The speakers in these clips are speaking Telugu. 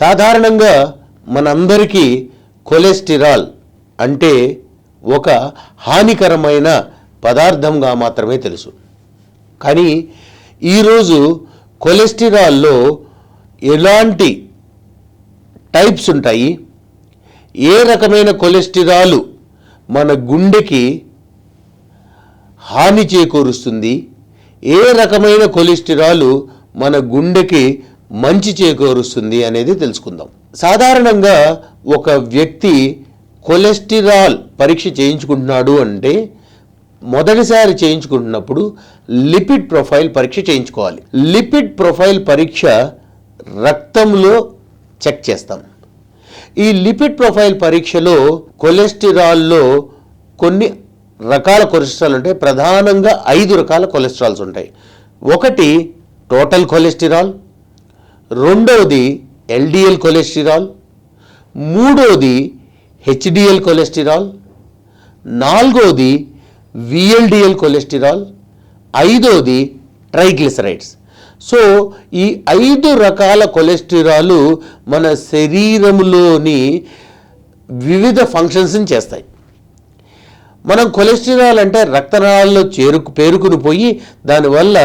సాధారణంగా మనందరికీ కొలెస్టిరాల్ అంటే ఒక హానికరమైన పదార్థంగా మాత్రమే తెలుసు. కానీ ఈరోజు కొలెస్టిరాల్లో ఎలాంటి టైప్స్ ఉంటాయి? ఏ రకమైన కొలెస్టిరాలు మన గుండెకి హాని చేకూరుస్తుంది? ఏ రకమైన కొలెస్టిరాలు మన గుండెకి మంచి చేకూరుస్తుంది అనేది తెలుసుకుందాం. సాధారణంగా ఒక వ్యక్తి కొలెస్టిరాల్ పరీక్ష చేయించుకుంటున్నాడు అంటే మొదటిసారి చేయించుకుంటున్నప్పుడు లిపిడ్ ప్రొఫైల్ పరీక్ష చేయించుకోవాలి. లిపిడ్ ప్రొఫైల్ పరీక్ష రక్తంలో చెక్ చేస్తాం. ఈ లిపిడ్ ప్రొఫైల్ పరీక్షలో కొలెస్టిరాల్లో కొన్ని రకాల కొలెస్ట్రాల్ ఉంటాయి. ప్రధానంగా ఐదు రకాల కొలెస్ట్రాల్స్ ఉంటాయి. ఒకటి టోటల్ కొలెస్టిరాల్ రెండవది ఎల్డిఎల్ కొలెస్టిరాల్ మూడవది హెచ్డిఎల్ కొలెస్టిరాల్ నాలుగోది విఎల్డిఎల్ కొలెస్టిరాల్ ఐదోది ట్రైగ్లిసరైడ్స్. సో ఈ ఐదు రకాల కొలెస్టిరాలు మన శరీరంలోని వివిధ ఫంక్షన్స్ని చేస్తాయి. మనం కొలెస్టిరాల్ అంటే రక్తనాళాల్లో చేరుకు పేరుకుని పోయి దానివల్ల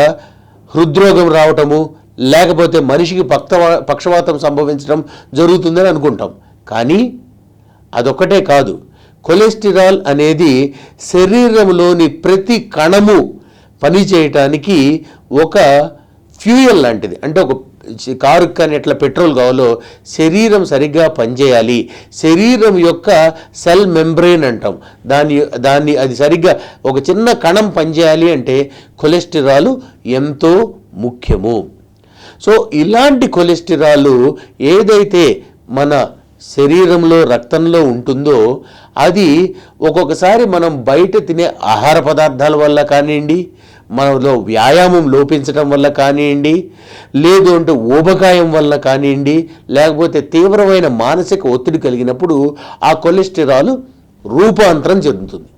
హృద్రోగం రావటము లేకపోతే మనిషికి పక్తవా పక్షవాతం సంభవించడం జరుగుతుందని అనుకుంటాం. కానీ అదొక్కటే కాదు. కొలెస్టిరాల్ అనేది శరీరంలోని ప్రతి కణము పనిచేయటానికి ఒక ఫ్యూయల్ లాంటిది. అంటే ఒక కారు కారుకి కానీ ఎట్లా పెట్రోల్ కావాలో శరీరం సరిగ్గా పనిచేయాలి. శరీరం యొక్క సెల్ మెంబ్రెయిన్ అంటాం. దాని దాన్ని అది సరిగ్గా ఒక చిన్న కణం పనిచేయాలి అంటే కొలెస్టిరాల్ ఎంతో ముఖ్యము. సో ఇలాంటి కొలెస్టిరాల్ ఏదైతే మన శరీరంలో రక్తంలో ఉంటుందో అది ఒక్కొక్కసారి మనం బయట తినే ఆహార పదార్థాల వల్ల కానివ్వండి మనలో వ్యాయామం లోపించడం వల్ల కానివ్వండి లేదు అంటే ఊబకాయం వల్ల కానివ్వండి లేకపోతే తీవ్రమైన మానసిక ఒత్తిడి కలిగినప్పుడు ఆ కొలెస్టిరాల్ రూపాంతరం చెందుతుంది.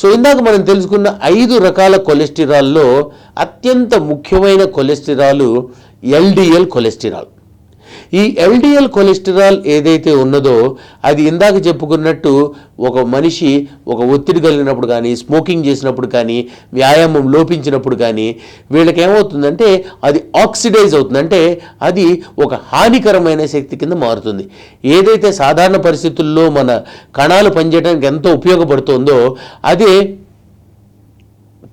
సో ఇందాక మనం తెలుసుకున్న ఐదు రకాల కొలెస్టిరాల్లో అత్యంత ముఖ్యమైన కొలెస్టిరాల్ ఎల్డిఎల్ కొలెస్టిరాల్. ఈ ఎల్డిఎల్ కొలెస్టరాల్ ఏదైతే ఉన్నదో అది ఇందాక చెప్పుకున్నట్టు ఒక మనిషి ఒక ఒత్తిడి కలిగినప్పుడు కానీ స్మోకింగ్ చేసినప్పుడు కానీ వ్యాయామం లోపించినప్పుడు కానీ వీళ్ళకి ఏమవుతుందంటే అది ఆక్సిడైజ్ అవుతుంది. అంటే అది ఒక హానికరమైన శక్తి కింద మారుతుంది. ఏదైతే సాధారణ పరిస్థితుల్లో మన కణాలు పనిచేయడానికి ఎంతో ఉపయోగపడుతుందో అదే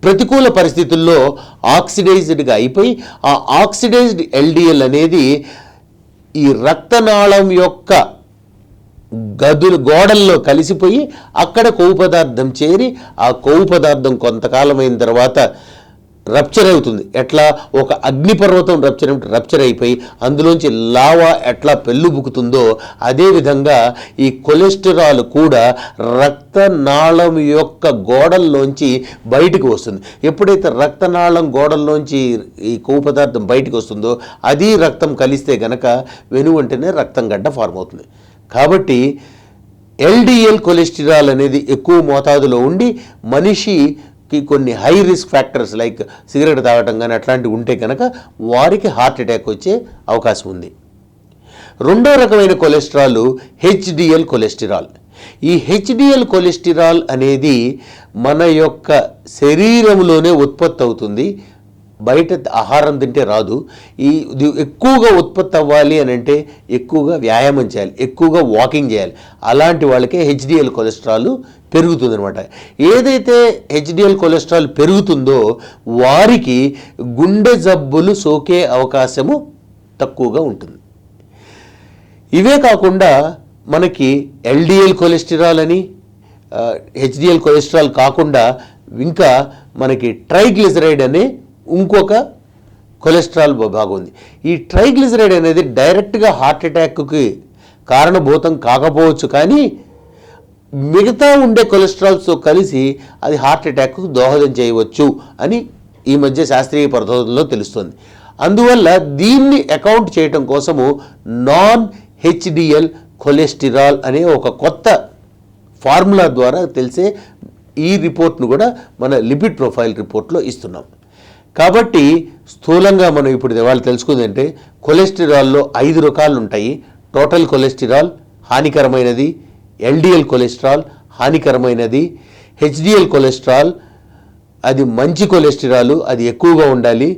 ప్రతికూల పరిస్థితుల్లో ఆక్సిడైజ్డ్గా అయిపోయి ఆ ఆక్సిడైజ్డ్ ఎల్డిఎల్ అనేది ఈ రక్తనాళం యొక్క గదులు గోడల్లో కలిసిపోయి అక్కడ కొవ్వు పదార్థం చేరి ఆ కొవ్వు పదార్థం కొంతకాలం అయిన తర్వాత రప్చర్ అవుతుంది. ఎట్లా? ఒక అగ్నిపర్వతం రప్చర్ రప్చర్ అయిపోయి అందులోంచి లావా ఎట్లా పెళ్ళుబుకుతుందో అదేవిధంగా ఈ కొలెస్టరాల్ కూడా రక్తనాళం యొక్క గోడల్లోంచి బయటికి వస్తుంది. ఎప్పుడైతే రక్తనాళం గోడల్లోంచి ఈ కొవ్వు పదార్థం బయటికి వస్తుందో అది రక్తం కలిస్తే గనక వెనువెంటనే రక్తం గడ్డ ఫార్మ్ అవుతుంది. కాబట్టి ఎల్డిఎల్ కొలెస్టిరాల్ అనేది ఎక్కువ మోతాదులో ఉండి మనిషి కి కొన్ని high risk factors like cigarette తాగటం కానీ అట్లాంటివి ఉంటే కనుక వారికి హార్ట్ అటాక్ వచ్చే అవకాశం ఉంది. రెండో రకమైన కొలెస్ట్రాల్ హెచ్డిఎల్ కొలెస్టిరాల్ ఈ హెచ్డిఎల్ కొలెస్టిరాల్ అనేది మన యొక్క శరీరంలోనే ఉత్పత్తి అవుతుంది బయట ఆహారం తింటే రాదు. ఈ ఎక్కువగా ఉత్పత్తి అవ్వాలి అని అంటే ఎక్కువగా వ్యాయామం చేయాలి ఎక్కువగా వాకింగ్ చేయాలి. అలాంటి వాళ్ళకే హెచ్డిఎల్ కొలెస్ట్రాల్ పెరుగుతుందనమాట ఏదైతే హెచ్డిఎల్ కొలెస్ట్రాల్ పెరుగుతుందో వారికి గుండె జబ్బులు సోకే అవకాశము తక్కువగా ఉంటుంది. ఇవే కాకుండా మనకి ఎల్డిఎల్ కొలెస్టిరాల్ అని హెచ్డిఎల్ కొలెస్ట్రాల్ కాకుండా ఇంకా మనకి ట్రైగ్లిజరైడ్ అనే ఇంకొక కొలెస్ట్రాల్ భాగం ఉంది ఈ ట్రైగ్లిజరైడ్ అనేది డైరెక్ట్గా హార్ట్ అటాక్కి కారణభూతం కాకపోవచ్చు కానీ మిగతా ఉండే కొలెస్ట్రాల్స్తో కలిసి అది హార్ట్ అటాక్కు దోహదం చేయవచ్చు అని ఈ మధ్య శాస్త్రీయ పరిశోధనలో తెలుస్తుంది. అందువల్ల దీన్ని అకౌంట్ చేయటం కోసము నాన్ హెచ్డిఎల్ కొలెస్టిరాల్ అనే ఒక కొత్త ఫార్ములా ద్వారా తెలిసే ఈ రిపోర్ట్ను కూడా మన లిపిడ్ ప్రొఫైల్ రిపోర్ట్లో ఇస్తున్నాం. కాబట్టి స్థూలంగా మనం ఇప్పుడు వాళ్ళు తెలుసుకుందంటే కొలెస్టిరాల్లో ఐదు రకాలు ఉంటాయి టోటల్ కొలెస్టిరాల్ హానికరమైనది ఎల్డిఎల్ కొలెస్ట్రాల్ హానికరమైనది హెచ్డిఎల్ కొలెస్ట్రాల్ అది మంచి కొలెస్ట్రాల్ అది ఎక్కువగా ఉండాలి.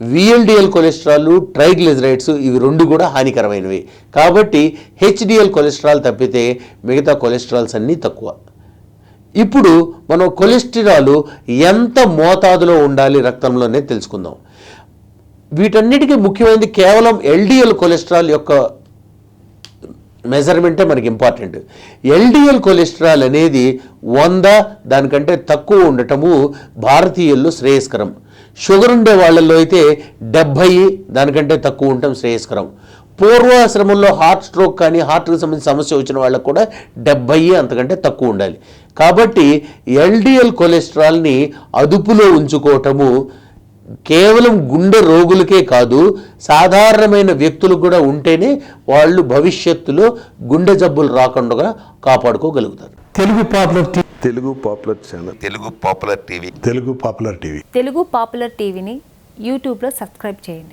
విఎల్డిఎల్ కొలెస్ట్రాల్ ట్రైగ్లిజరైడ్స్ ఇవి రెండు కూడా హానికరమైనవి. కాబట్టి హెచ్డిఎల్ కొలెస్ట్రాల్ తప్పితే మిగతా కొలెస్ట్రాల్స్ అన్నీ తక్కువ. ఇప్పుడు మనం కొలెస్ట్రాల్ ఎంత మోతాదులో ఉండాలి రక్తంలోనే తెలుసుకుందాం. వీటన్నిటికీ ముఖ్యమైనది కేవలం ఎల్డిఎల్ కొలెస్ట్రాల్ యొక్క మెజర్మెంటే మనకి ఇంపార్టెంట్. ఎల్డిఎల్ కొలెస్ట్రాల్ అనేది వంద దానికంటే తక్కువ ఉండటము భారతీయుల్లో శ్రేయస్కరం. షుగర్ ఉండే వాళ్ళల్లో అయితే డెబ్భై దానికంటే తక్కువ ఉండటం శ్రేయస్కరం. పూర్వాశ్రమంలో హార్ట్ స్ట్రోక్ కానీ హార్ట్కి సంబంధించిన సమస్య వచ్చిన వాళ్ళకు కూడా డెబ్భై అంతకంటే తక్కువ ఉండాలి. కాబట్టి ఎల్డిఎల్ కొలెస్ట్రాల్ని అదుపులో ఉంచుకోవటము కేవలం గుండె రోగులకే కాదు సాధారణమైన వ్యక్తులకు కూడా ఉంటేనే వాళ్ళు భవిష్యత్తులో గుండె జబ్బులు రాకుండా కాపాడుకోగలుగుతారు. Telugu popular T- Telugu popular channel. Telugu popular TV. Telugu popular TV. Telugu popular టీవీని యూట్యూబ్లో సబ్స్క్రైబ్ చేయండి.